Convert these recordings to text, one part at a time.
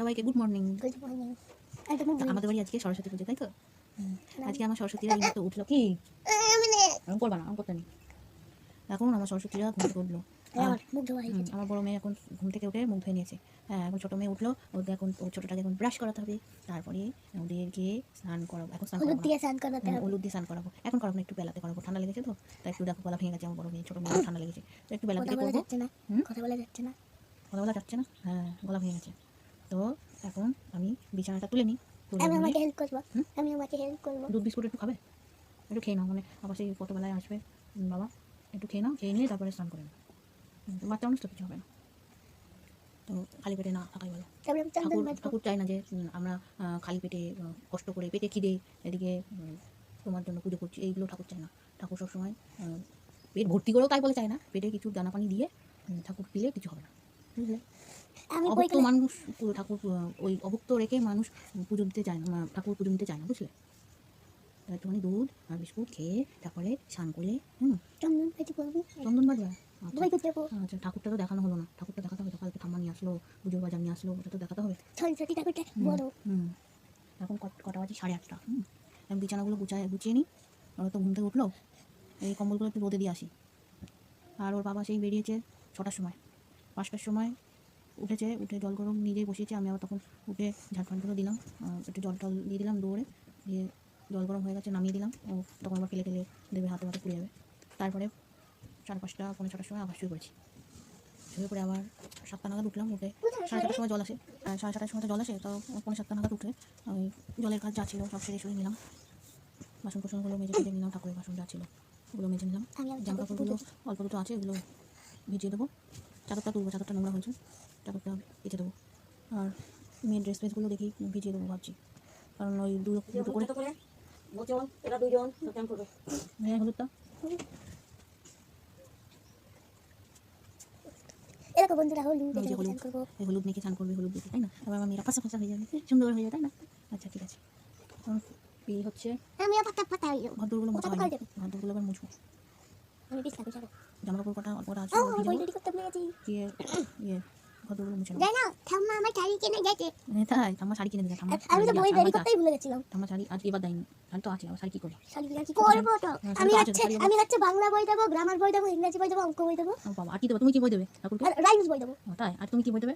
সবাইকে good morning good morning আমাদের বাড়ি আজকে সরস্বতী পুজো তাই তো? আজকে আমার সরস্বতীরা এই মতো উঠল। কি? মানে আমি করবা না আমি করতে নি এখন আমার সরস্বতীরা ঘুম থেকে উঠল। আমার বড় মেয়ে এখন ঘুম থেকে উঠে মুখ ধুয়ে নিয়েছে। হ্যাঁ এখন ছোটো মেয়ে উঠল ওদের এখন ও ছোটোটাকে এখন ব্রাশ করাতে হবে। তারপরে ওদেরকে স্নান করাবো। এখন স্নান হলুদ দিয়ে স্নান করাতে হলুদ দিয়ে স্নান করাবো। এখন করাবো না একটু বেলাতে করাবো। ঠান্ডা লেগেছে তো? তাই একটু দেখো গলা ভেঙে গেছে আমার বড় মেয়ে ছোটো মেয়ে ঠান্ডা লেগেছে। তো একটু বেলা কথা বলা করব? কথা বলা যাচ্ছে না। কথা বলা যাচ্ছে না? হ্যাঁ গলা ভেঙে গেছে। তো এখন আমি বিছানাটা তুলে নিই আমি আমাকে হেল্প করব। আমি আমাকে হেল্প করব। দুধ বিস্কুট একটু খাবে? একটু খেয়ে নাও মানে আবার সেই কতবেলায় আসবে। বাবা একটু খেয়ে নাও খেয়ে নিয়ে তারপরে স্নান করে নাও। বাচ্চা মানুষ তো কিছু হবে না। তো খালি পেটে না থাকাই ভালো। ঠাকুর ঠাকুর চাই না যে আমরা খালি পেটে কষ্ট করে পেটে খিদে এদিকে তোমার জন্য পুজো করছি এইগুলো ঠাকুর চায় না। ঠাকুর সবসময় পেট ভর্তি করেও তাই বলে চায় না। পেটে কিছু দানা পানি দিয়ে ঠাকুর দিলে কিছু হবে না। বুঝলে? আমি বই মানুষ ঠাকুর ওই অভুক্ত রেখে মানুষ পুজো দিতে চায় না ঠাকুর পুজো দিতে চায় না বুঝলে? একটুখানি দুধ আর বিস্কুট খেয়ে তারপরে স্নান করে হুম? চন্দন বাজি করব চন্দন বাজবে আচ্ছা আচ্ছা ঠাকুরটা তো দেখানো হলো না। ঠাকুরটা দেখাতে হবে কালকে ঠাম্মা নিয়ে আসলো পুজোর বাজার নিয়ে আসলো ওটা তো দেখাতে হবে। সরস্বতী ঠাকুরটা বড়। হুম। এখন কট- কটা বাজে? সাড়ে আটটা হুম? আমি বিছানাগুলো গুছায় গুছিয়ে নিই ওরা তো ঘুম থেকে উঠল। এই কম্বলগুলো একটু রোদে দিয়ে আসি। আর ওর বাবা সেই বেরিয়েছে ছটার সময় পাঁচটার সময়। উঠেছে উঠে জল গরম নিজেই বসিয়েছে আমি আবার তখন উঠে ঝাড়ফানগুলো দিলাম একটু জল টল দিয়ে দিলাম দৌড়ে দিয়ে জল গরম হয়ে গেছে নামিয়ে দিলাম ও তখন আবার ফেলে ফেলে দেবে হাতে হাতে পুড়ে যাবে। তারপরে সাড়ে পাঁচটা পনেরো ছটার সময় আবার শুয়ে পড়েছি। শুয়ে পড়ে আবার সাতটা নাগাদ উঠলাম উঠে সাড়ে ছটার সময় জল আসে সাড়ে ছটার সময় তো জল আসে তো পনেরো সাতটা নাগাদ উঠে ওই জলের কাজ যা ছিল সব সেরে শুয়ে নিলাম। বাসন কোসনগুলো মেজে ফেজে নিলাম ঠাকুরের বাসন যা ছিল ওগুলো মেজে নিলাম। জামা কাপড়গুলো অল্প দুটো আছে ওগুলো ভিজিয়ে দেবো। চাদরটা তুলবো চাদরটা নোংরা হয়েছে। চাদরটা ভিজে দেবো। আর মেয়ের ড্রেস ফ্রেসগুলো দেখি ভিজিয়ে দেবো ভাবছি। কারণ ওই দু দুটো করে বচন এরা দুজন হ্যাঁ হলুদটা। এরকম বন্ধুরা হলুদ ওই যে এখানে হলুদ স্নান করব। এই হলুদ মেখে স্নান করবে হলুদ দেখে তাই না? আবার আমার মেয়েরা ফাঁসা ফাঁসা হয়ে যাবে সুন্দর হয়ে যাবে তাই না? আচ্ছা ঠিক আছে। এই হচ্ছে আমিও পাতা পাতা মোছা কোথায় হয়নি। যাবে? মুছবো। আমি জামা কাপড় কটা অল্প কটা আছে দিয়ে ইয়ে। ঘরদোরগুলো মুছে নেব যাই ঠাম্মা আমার শাড়ি কিনে গেছে। তাই ঠাম্মা শাড়ি কিনে দিলে ঠাম্মা আমি তো বই রেডি করতেই ভুলে গেছিলাম। ঠাম্মা শাড়ি আজ এবার দেয়নি শাড়ি তো আছে আবার শাড়ি কি করব? শাড়ি কি করব তো। আমি হচ্ছে আমি হচ্ছে বাংলা বই দেবো গ্রামার বই দেবো ইংরেজি বই দেবো অঙ্ক বই দেবো। বাবা আর কি দেবে? তুমি কি বই দেবে? রাইমস বই দেবো। তাই আর তুমি কি বই দেবে?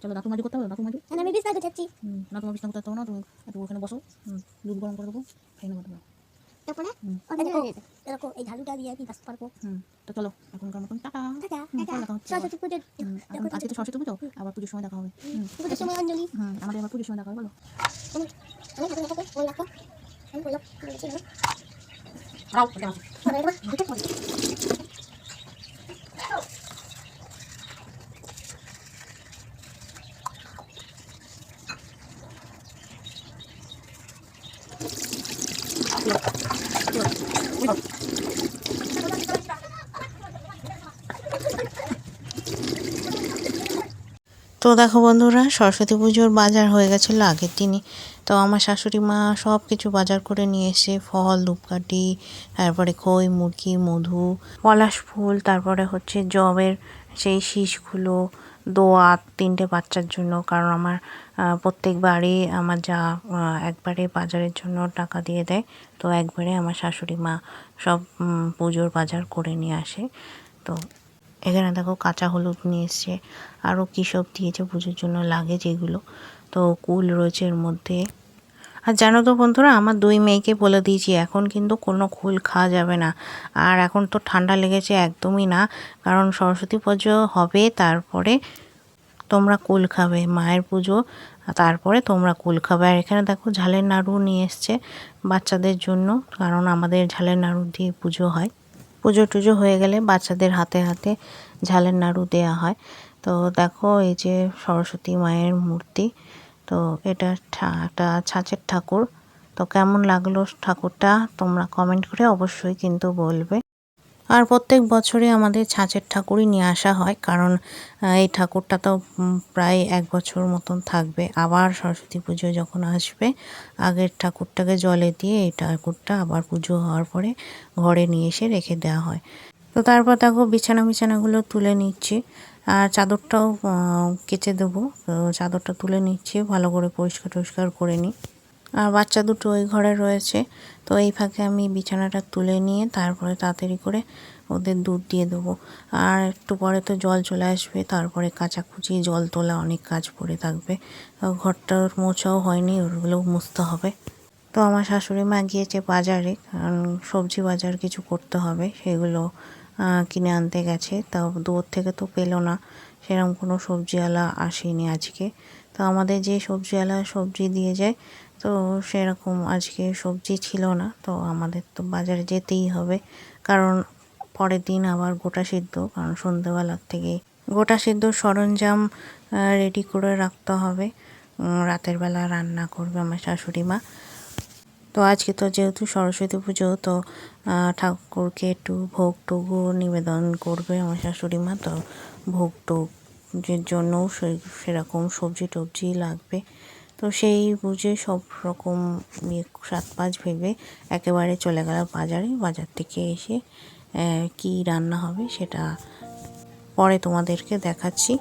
চলো দাঁতু মাঝি করতে হবে দাঁতু মাঝি। আমি বিছনা গুছাচ্ছি না তোমার বিছনা করতে হবে না তুমি ওখানে বসো। দুধ গরম করে দেবো খেয়ে নেব তোমরা তারপরে। এরকম এই ঝালুটা দিয়ে আমি বাঁচতে পারব। তো চলো এখনকার মতন টাটা। সরস্বতী পুজো আজকে তো সরস্বতী পুজো আবার পুজোর সময় দেখা হবে। পুজোর সময় অঞ্জলি। আমাদের আবার পুজোর সময় দেখা হবে বলো। আমি আমি ঠাকুর ঠাকুর বই রাখো আমি বই রাখো বলেছি না রাও এটা আছে পরে এবার হাতে পড়ি তো দেখো বন্ধুরা, সরস্বতী পুজোর বাজার হয়ে গেছিল আগের দিনই। তো আমার শাশুড়ি মা সব কিছু বাজার করে নিয়ে এসে ফল, ধূপকাঠি, তারপরে খই, মুরগি, মধু, পলাশ ফুল, তারপরে হচ্ছে জবের সেই শীষগুলো দোয়া তিনটে বাচ্চার জন্য, কারণ আমার প্রত্যেকবারই আমার যা একবারে বাজারের জন্য টাকা দিয়ে দেয়, তো একবারে আমার শাশুড়ি মা সব পুজোর বাজার করে নিয়ে আসে। তো এখানে দেখো কাঁচা হলুদ নিয়ে এসছে, আরও কী সব দিয়েছে পুজোর জন্য লাগে যেগুলো তো কুল রয়েছে এর মধ্যে। আর জানো তো বন্ধুরা, আমার দুই মেয়েকে বলে দিয়েছি, এখন কিন্তু কোনো কুল খাওয়া যাবে না। আর এখন তো ঠান্ডা লেগেছে একদমই না, কারণ সরস্বতী পুজো হবে, তারপরে তোমরা কুল খাবে, মায়ের পুজো, তারপরে তোমরা কুল খাবে। আর এখানে দেখো ঝালের নাড়ু নিয়ে এসছে বাচ্চাদের জন্য, কারণ আমাদের ঝালের নাড়ু দিয়ে পুজো হয়। পুজো টুজো হয়ে গেলে বাচ্চাদের হাতে হাতে ঝালের নাড়ু দেওয়া হয়। তো দেখো এই যে সরস্বতী মায়ের মূর্তি, তো এটা একটা ছাঁচের ঠাকুর। তো কেমন লাগল ঠাকুরটা, তোমরা কমেন্ট করে অবশ্যই কিন্তু বলবে। আর প্রত্যেক বছরই আমাদের ছাঁচের ঠাকুরই নিয়ে আসা হয়, কারণ এই ঠাকুরটা তো প্রায় এক বছর মতন থাকবে। আবার সরস্বতী পুজো যখন আসবে, আগের ঠাকুরটাকে জলে দিয়ে এই ঠাকুরটা আবার পুজো হওয়ার পরে ঘরে নিয়ে এসে রেখে দেওয়া হয়। তো তারপর দেখো বিছানা বিছানাগুলো তুলে নিচ্ছি। আর চাদরটাও কেচে দেবো। তো চাদরটা তুলে নিচ্ছি, ভালো করে পরিষ্কার টরিষ্কার করে নিই। আর বাচ্চা দুটো ওই ঘরে রয়েছে। তো এই ফাঁকে আমি বিছানাটা তুলে নিয়ে তারপরে তাড়াতাড়ি করে ওদের দুধ দিয়ে দেবো। আর একটু পরে তো জল চলে আসবে, তারপরে কাচাকুচি, জল তোলা অনেক কাজ পড়ে থাকবে। ঘরটার মোছাও হয়নি, ওগুলোও মুছতে হবে। তো আমার শাশুড়ি মা গিয়েছে বাজারে, কারণ সবজি বাজার কিছু করতে হবে, সেগুলো কিনে আনতে গেছে। তা দূর থেকে তো পেল না, সেরকম কোনো সবজিওয়ালা আসেনি আজকে। তো আমাদের যে সবজিওয়ালা সবজি দিয়ে যায় তো সেরকম আজকে সবজি ছিল না, তো আমাদের তো বাজারে যেতেই হবে। কারণ পরের দিন আবার গোটা সিদ্ধ, কারণ সন্ধ্যেবেলার থেকে গোটা সিদ্ধ সরঞ্জাম রেডি করে রাখতে হবে। রাতের বেলা রান্না করবে আমার শাশুড়ি মা। তো আজকে তো যেহেতু সরস্বতী পুজো, তো ঠাকুরকে একটু ভোগ টুগু নিবেদন করবে আমার শাশুড়ি মা। তো ভোগ যে জন্য সেরকম সবজি টবজি লাগবে। তো সেই বুঝে সব রকম ইয়ে সাত পাঁচ ভেবে একেবারে চলে গেল বাজারে। বাজার থেকে এসে কি রান্না হবে সেটা পরে তোমাদেরকে দেখাচ্ছি।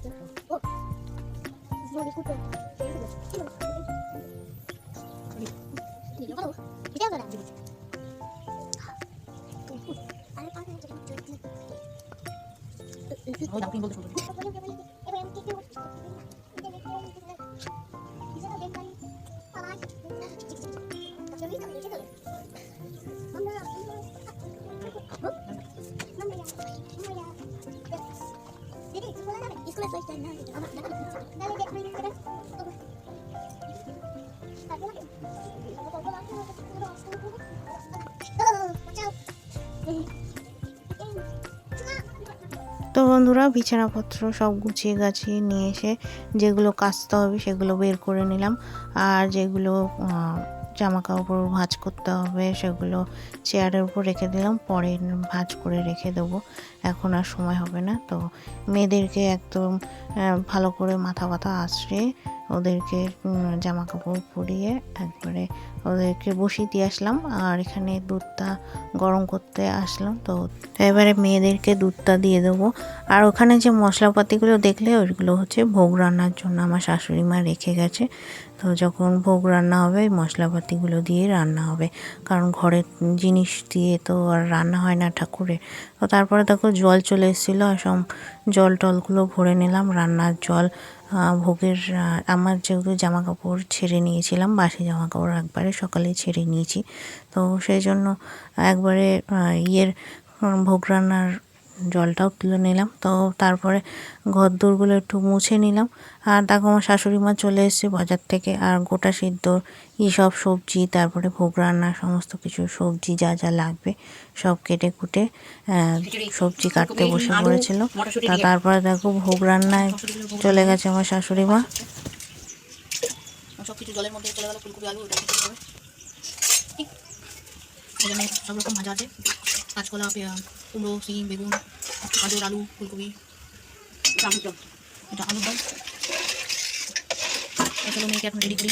있잖아. 어? 이상하게 나 그거 이거 তো বন্ধুরা, বিছানাপত্র সব গুছিয়ে গাছিয়ে নিয়ে এসে যেগুলো কাচতে হবে সেগুলো বের করে নিলাম। আর যেগুলো জামা কাপড় ভাঁজ করতে হবে, সেগুলো চেয়ারের উপর রেখে দিলাম, পরে ভাঁজ করে রেখে দেবো। এখন আর সময় হবে না, তো মেয়েদেরকে একদম ভালো করে মাথা ব্যথা আশ্রে ওদেরকে জামা কাপড় পরিয়ে একবারে ওদেরকে বসিয়ে দিয়ে আসলাম, আর এখানে দুধটা গরম করতে আসলাম, তো এবারে মেয়েদেরকে দুধটা দিয়ে দেবো। আর ওখানে যে মশলাপাতিগুলো দেখলে, ওইগুলো হচ্ছে ভোগ রান্নার জন্য আমার শাশুড়ি মা রেখে গেছে তো যখন ভোগ রান্না হবে, মশলাপাতিগুলো দিয়ে রান্না হবে। কারণ ঘরের জিনিস দিয়ে তো আর রান্না হয় না ঠাকুরের। তো তারপরে দেখো জল চলে এসেছিল, আর সব জল টলগুলো ভরে নিলাম, রান্নার জল ভোগের আমার যেহেতু জামা কাপড় ছেড়ে নিয়েছিলাম, বাসি জামা কাপড় একবারে সকালে ছেড়ে নিয়েছি। তো সেই জন্য একবারে ইয়ের, ভোগ রান্নার জলটাও তুলে নিলাম। তো তারপরে ঘর দোরগুলো একটু মুছে নিলাম। আর দেখো আমার শাশুড়ি মা চলে এসেছে বাজার থেকে। আর গোটা সিদ্ধ সব সবজি, তারপরে ভোগ রান্না, সমস্ত কিছু সবজি যা যা লাগবে সব কেটে কুটে সবজি কাটতে বসে পড়েছিল। তা তারপরে দেখো ভোগ রান্নায় চলে গেছে আমার শাশুড়ি মা। সব কিছু জলের মধ্যে চলে গেল, ফুলকপি, আলু এখানে সব রকম ভাজা আছে। কাঁচকলা কুমড়ো সিম বেগুন গাজর আলু ফুলকপি। এটা আলুর দম। এগুলো মেয়েকে এখন রেডি করি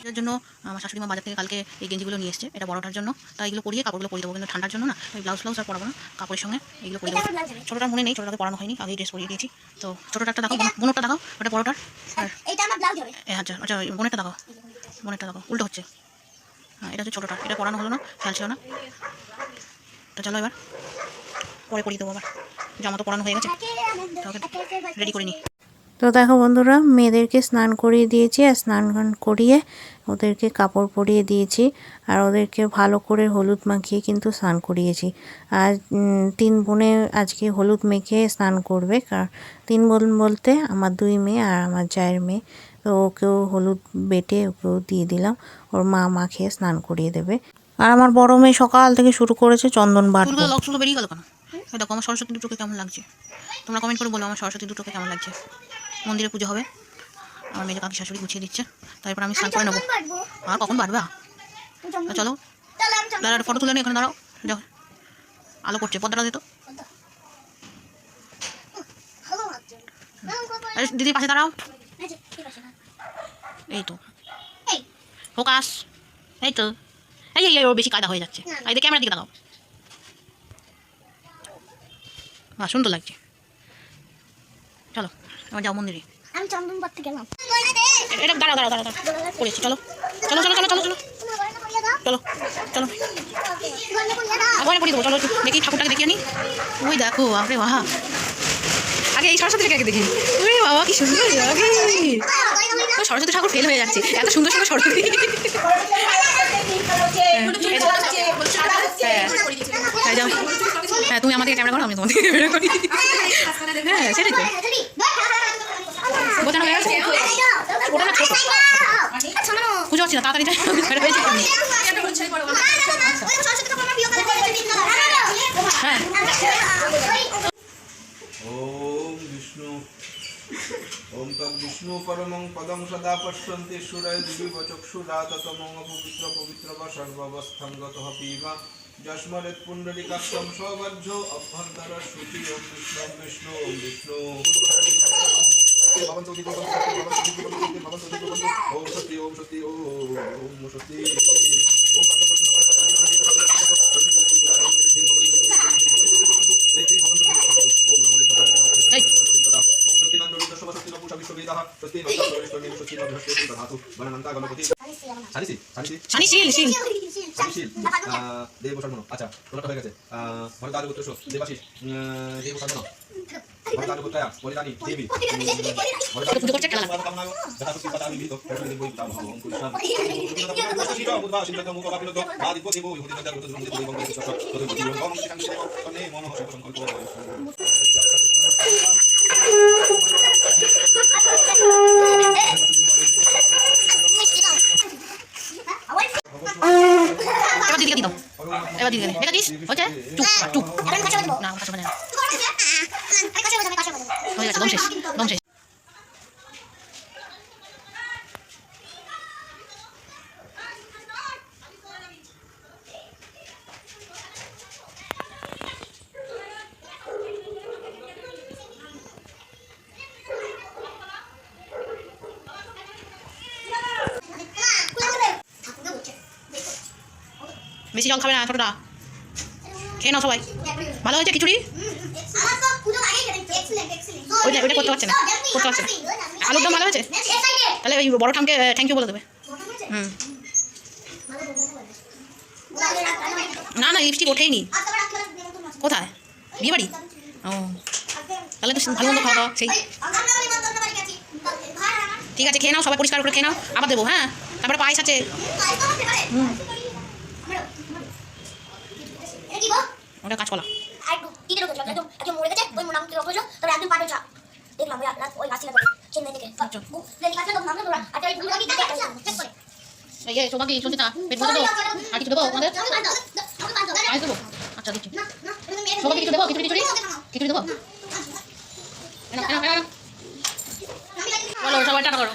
এটার জন্য আমার শাশুড়ি মা বাজার থেকে কালকে এই গেঞ্জিগুলো নিয়ে এসছে। এটা বড়টার জন্য। তাই এগুলো পরিয়ে কাপড়গুলো পরিয়ে দেবো। কিন্তু ঠান্ডার জন্য না ওই ব্লাউজ ফ্লাউজ আর পরাবো না। কাপড়ের সঙ্গে এগুলো পরিয়ে দেবো। ছোটোটার মনে নেই ছোটোটাকে পরানো হয়নি। আগেই ড্রেস পরিয়ে দিয়েছি। তো ছোটোটারটা দেখো বোনটা দেখাও ওটা বড়টার। আর ব্লাউজ আচ্ছা আচ্ছা বোনেরটা দেখাও। বোনেরটা দেখাও উল্টো হচ্ছে। হ্যাঁ এটা হচ্ছে ছোটোটা, এটা পরানো হলো না ছিল না। তো চলো এবার, পরে পরিয়ে দেবো আবার। জামা তো পরানো হয়ে গেছে। রেডি করে নিই। তো দেখো বন্ধুরা, মেয়েদেরকে স্নান করিয়ে দিয়েছি আর স্নান করিয়ে ওদেরকে কাপড় পরিয়ে দিয়েছি আর ওদেরকে ভালো করে হলুদ মাখিয়ে কিন্তু স্নান করিয়েছি। আর তিন বোনে আজকে হলুদ মেখে স্নান করবে কারণ তিন বোন বলতে আমার দুই মেয়ে আর আমার জায়ের মেয়ে। তো ওকেও হলুদ বেটে ওকেও দিয়ে দিলাম। ওর মা মা খেয়ে স্নান করিয়ে দেবে। আর আমার বড় মেয়ে সকাল থেকে শুরু করেছে চন্দন বাটবো চুলগুলো বেরিয়ে গেল কেন? দেখো আমার সরস্বতী দুটোকে কেমন লাগছে? তোমরা কমেন্ট করে বলো আমার সরস্বতী দুটোকে কেমন লাগছে? মন্দিরে পুজো হবে। আমার মেয়ে কাকি শাশুড়ি গুছিয়ে দিচ্ছে। তারপর আমি স্নান করে নেব। আর কখন বাড়বে চলো। দাঁড়া ফটো তুলে নি এখানে দাঁড়াও। যাও। আলো করছে পর্দাটা দিত আরে দিদির পাশে দাঁড়াও। এই তো। এই ফোকাস। এই তো। এই এই ওর বেশি কায়দা হয়ে যাচ্ছে। এই দিকে ক্যামেরার দিকে দাঁড়াও বাহ সুন্দর লাগছে। চলো এবার যাও মন্দিরে। আমি চন্দন পাড়তে গেলাম। এটা দাঁড়াও দাঁড়াও করেছি চলো। চলো চলো চলো চলো চলো। চলো চলো। পরিয়ে পড়িয়ে দেবো চলো দেখি ঠাকুরটাকে দেখিয়ে নি। ওই দেখো আপরে বাহা। আগে এই সরস্বতীটাকে আগে দেখি ওরে বাবা কি সুন্দর ও, সরস্বতী ঠাকুর ফেল হয়ে যাচ্ছে। এত সুন্দর সুন্দর সরস্বতী। হ্যাঁ হ্যাঁ তুমি আমাদের ক্যামেরা করো আমি তোমাদের ক্যামেরা করি। হ্যাঁ সেটাই তো। বোঝানো হয়ে গেছে? ওটা না ছোট। পুজো হচ্ছে না তাড়াতাড়ি হয়ে যাবে হ্যাঁ। ওম তক বিষ্ণু পরমং পদং সদা পশ্যন্তি সুরায় দিবিব চক্ষুরা ততমং পবিত্র পবিত্র বা সর্বাবস্থান গত পিবা যস্মরেত পুণ্ডরিকাক্ষম সৌবর্জ অভ্যন্তর শ্রুতি ওম দেব শর্মণ আচ্ছা তোলাটা হয়ে গেছে ভরদার গোত্র দেবাশিস দেব শর্মণ ভরদার গোত্রয়া পরিদানি দেবী তো পুজো করছে খেলা এবার দিদিকে দাও এবার দিদিকে দে দেখেছিস হচ্ছে চুপ চুপ না কাছে মানে না হয়ে গেছে দম শেষ দম শেষ বেশি জল খাবে না, ছোটটা। খেয়ে নাও সবাই। ভালো হয়েছে খিচুড়ি? ওইটা ওইটা করতে পারছে না। করতে পারছে না। আলুর দম ভালো হয়েছে? তাহলে ওই বড় ঠামকে থ্যাংক ইউ বলে দেবে। হুম। না না লিপস্টিক ওঠেইনি। কোথায়? বিয়ে বাড়ি ও। তাহলে তো ভালো মন্দ খাওয়া দাওয়া, সেই। ঠিক আছে, খেয়ে নাও, সবাই পরিষ্কার করে খেয়ে নাও। আবার দেবো হ্যাঁ? তারপরে পায়েস আছে। ওটা কাঁচকলা এই এই সৌভাগ্য শুনছি পেট ভরে দেবো আর কিছু দেবো তোমাদের পায়েস দেবো আচ্ছা দিচ্ছি সবাইকে কিছু দেবো খিচুড়ি খিচুড়ি খিচুড়ি দেবো। বলো সবাই টাটা করো